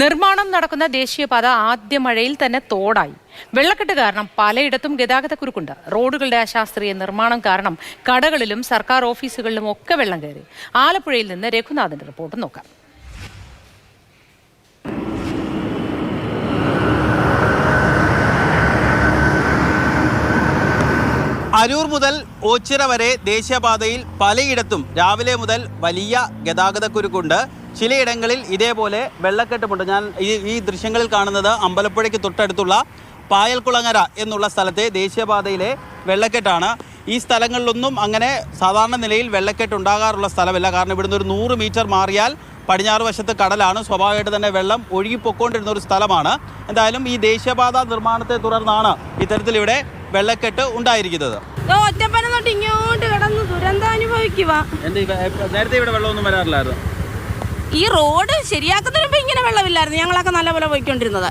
നിർമ്മാണം നടക്കുന്ന ദേശീയപാത ആദ്യ മഴയിൽ തന്നെ തോടായി. വെള്ളക്കെട്ട് കാരണം പലയിടത്തും ഗതാഗതക്കുരുക്കുണ്ട് റോഡുകളുടെ അശാസ്ത്രീയ നിർമ്മാണം കാരണം കടകളിലും സർക്കാർ ഓഫീസുകളിലും ഒക്കെ വെള്ളം കയറി. ആലപ്പുഴയിൽ നിന്ന് രഘുനാഥന്റെ റിപ്പോർട്ട് നോക്കാം. അരൂർ മുതൽ ഓച്ചിറ വരെ ദേശീയപാതയിൽ പലയിടത്തും രാവിലെ മുതൽ വലിയ ഗതാഗതക്കുരുക്കുണ്ട് ചിലയിടങ്ങളിൽ ഇതേപോലെ വെള്ളക്കെട്ടുമുണ്ട്. ഞാൻ ഈ ഈ ദൃശ്യങ്ങളിൽ കാണുന്നത് അമ്പലപ്പുഴയ്ക്ക് തൊട്ടടുത്തുള്ള പായൽകുളങ്ങര എന്നുള്ള സ്ഥലത്തെ ദേശീയപാതയിലെ വെള്ളക്കെട്ടാണ്. ഈ സ്ഥലങ്ങളിലൊന്നും അങ്ങനെ സാധാരണ നിലയിൽ വെള്ളക്കെട്ട് ഉണ്ടാകാറുള്ള സ്ഥലമല്ല. കാരണം ഇവിടുന്ന് ഒരു നൂറ് മീറ്റർ മാറിയാൽ പടിഞ്ഞാറ് വശത്ത് കടലാണ്. സ്വാഭാവികമായിട്ട് തന്നെ വെള്ളം ഒഴുകിപ്പൊക്കൊണ്ടിരുന്ന ഒരു സ്ഥലമാണ്. എന്തായാലും ഈ ദേശീയപാത നിർമ്മാണത്തെ തുടർന്നാണ് ഇത്തരത്തിൽ ഇവിടെ വെള്ളക്കെട്ട് ഉണ്ടായിരിക്കുന്നത്. ഇങ്ങോട്ട് കിടന്ന് ദുരന്തം അനുഭവിക്കുക നേരത്തെ ഇവിടെ വെള്ളമൊന്നും വരാറില്ലായിരുന്നു. ഈ റോഡ് ശരിയാക്കുന്നതിന് മുമ്പ് ഇങ്ങനെ വെള്ളമില്ലായിരുന്നു. ഞങ്ങളൊക്കെ നല്ലപോലെ പോയിക്കൊണ്ടിരുന്നത്.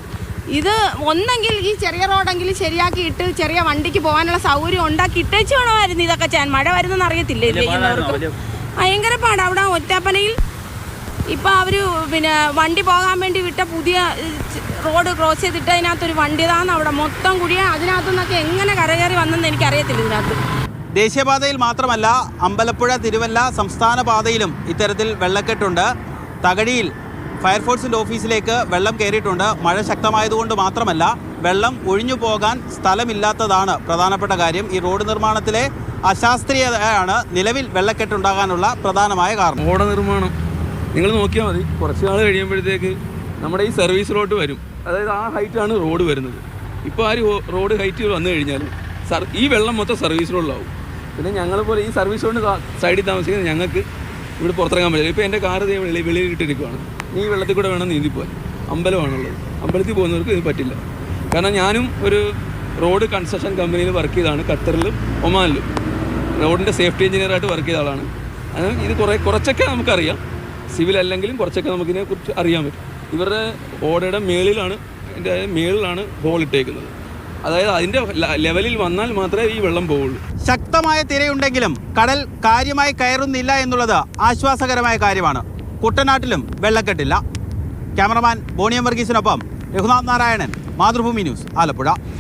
ഇത് ഒന്നെങ്കിൽ ഈ ചെറിയ റോഡെങ്കിൽ ശരിയാക്കിയിട്ട് ചെറിയ വണ്ടിക്ക് പോകാനുള്ള സൗകര്യം ഉണ്ടാക്കി ഇട്ടേച്ച് വേണമായിരുന്നു ഇതൊക്കെ ചെയ്യാൻ. മഴ വരുന്നെന്ന് അറിയത്തില്ലേ ഇത് ചെയ്യുന്നവർക്ക് ഭയങ്കര പാടാ. അവിടെ ഒറ്റപ്പനയിൽ ഇപ്പം അവർ പിന്നെ വണ്ടി പോകാൻ വേണ്ടി വിട്ട പുതിയ റോഡ് ക്രോസ് ചെയ്തിട്ട് അതിനകത്തൊരു വണ്ടി ഇതാന്ന് അവിടെ മൊത്തം കൂടിയ അതിനകത്തുനിന്നൊക്കെ എങ്ങനെ കരകയറി വന്നെന്ന് എനിക്കറിയത്തില്ല ഇതിനകത്ത്. ദേശീയപാതയിൽ മാത്രമല്ല അമ്പലപ്പുഴ തിരുവല്ല സംസ്ഥാന പാതയിലും ഇത്തരത്തിൽ വെള്ളക്കെട്ടുണ്ട്. തകഴിയിൽ ഫയർഫോഴ്സിന്റെ ഓഫീസിലേക്ക് വെള്ളം കയറിയിട്ടുണ്ട്. മഴ ശക്തമായതുകൊണ്ട് മാത്രമല്ല വെള്ളം ഒഴിഞ്ഞു പോകാൻ സ്ഥലമില്ലാത്തതാണ് പ്രധാനപ്പെട്ട കാര്യം. ഈ റോഡ് നിർമ്മാണത്തിലെ അശാസ്ത്രീയതയാണ് നിലവിൽ വെള്ളക്കെട്ടുണ്ടാകാനുള്ള പ്രധാനമായ കാരണം. റോഡ് നിർമ്മാണം. നിങ്ങൾ നോക്കിയാൽ മതി. കുറച്ച് നാൾ കഴിയുമ്പോഴത്തേക്ക് നമ്മുടെ ഈ സർവീസ് റോഡ് വരും. അതായത് ആ ഹൈറ്റാണ് റോഡ് വരുന്നത്. ഇപ്പോൾ ആ റോഡ് ഹൈറ്റ് വന്നു കഴിഞ്ഞാൽ ഈ വെള്ളം മൊത്തം സർവീസ് റോഡിലാവും. പിന്നെ ഞങ്ങളെ പോലെ ഈ സർവീസ് റോഡിന് സൈഡിൽ താമസിക്കുന്ന ഞങ്ങൾക്ക് ഇവിടെ പുറത്തിറങ്ങാൻ പറ്റില്ല. ഇപ്പോൾ എന്റെ കാറ് വെളിയിൽ ഇട്ടിരിക്കുവാണ് ഈ വെള്ളത്തിൽ കൂടെ വേണം നീന്തിപ്പോവാൻ. അമ്പലമാണുള്ളത്. അമ്പലത്തിൽ പോകുന്നവർക്ക് ഇത് പറ്റില്ല. കാരണം ഞാനും ഒരു റോഡ് കൺസ്ട്രക്ഷൻ കമ്പനിയിൽ വർക്ക് ചെയ്താണ് ഖത്തറിലും ഒമാനിലും. റോഡിന്റെ സേഫ്റ്റി എഞ്ചിനീയറായിട്ട് വർക്ക് ചെയ്ത ആളാണ്. അത് ഇത് കുറേ കുറച്ചൊക്കെ നമുക്കറിയാം. സിവിൽ അല്ലെങ്കിലും കുറച്ചൊക്കെ നമുക്കിതിനെ കുറിച്ച് അറിയാൻ പറ്റും. ഇവരുടെ ഓടയുടെ മേളിലാണ് എന്റെ മേളിലാണ് ഹോൾ ഇട്ടേക്കുന്നത്. അതായത് അതിന്റെ ലെവലിൽ വന്നാൽ മാത്രമേ ഈ വെള്ളം പോവുള്ളൂ. ശക്തമായ തിരയുണ്ടെങ്കിലും കടൽ കാര്യമായി കയറുന്നില്ല എന്നുള്ളത് ആശ്വാസകരമായ കാര്യമാണ്. കുട്ടനാട്ടിലും വെള്ളക്കെട്ടില്ല. ക്യാമറമാൻ ബോണിയം വർഗീസിനൊപ്പം രഘുനാഥ് നാരായണൻ മാതൃഭൂമി ന്യൂസ് ആലപ്പുഴ.